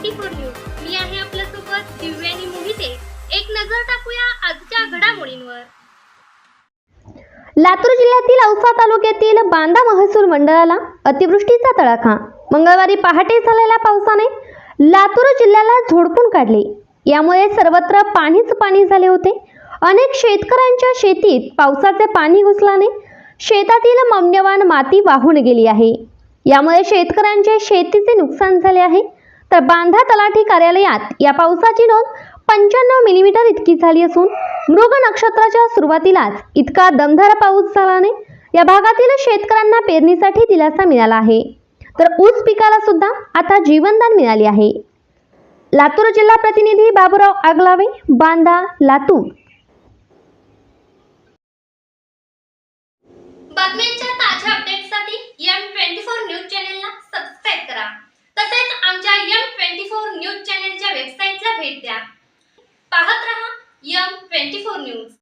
Twenty four news मी आहे आपल्यासोबत दिव्यानी मोहिते. एक नजर टाकूया आजच्या घडामोडींवर. लातूर जिल्ह्यातील औसा तालुक्यातील बांदा महसूल मंडळाला अतिवृष्टीचा तडाखा. मंगळवारी पहाटे झालेल्या पावसाने लातूर जिल्ह्याला झोडपून काढले. यामुळे सर्वत्र पाणीच पाणी झाले होते. अनेक शेतकऱ्यांच्या शेतीत पावसाचे पाणी घुसल्याने शेतातील मौल्यवान माती वाहून गेली आहे. यामुळे शेतकऱ्यांचे शेतीचे नुकसान झाले आहे. तर बांधा तलाठी कार्यालयात या पावसाची नोंद पंच्याण्णव मिलीमीटर इतकी झाली असून मृग नक्षत्राच्या सुरुवातीलाच इतका दमधार पाऊस झाल्याने या भागातील शेतकऱ्यांना पेरणीसाठी दिलासा मिळाला आहे. तर ऊस पिकाला सुद्धा आता जीवनदान मिळाले आहे. लातूर जिल्हा प्रतिनिधी बाबूराव आगलावे बांदा लातूर. बातम्यांच्या ताज्या अपडेट्ससाठी एम ट्वेंटी फोर न्यूज चॅनेलला सबस्क्राईब करा. तसेच आमच्या एम ट्वेंटी फोर न्यूज चॅनेलच्या वेबसाईटला भेट द्या. पाहत रहा यम ट्वेंटी फोर न्यूज.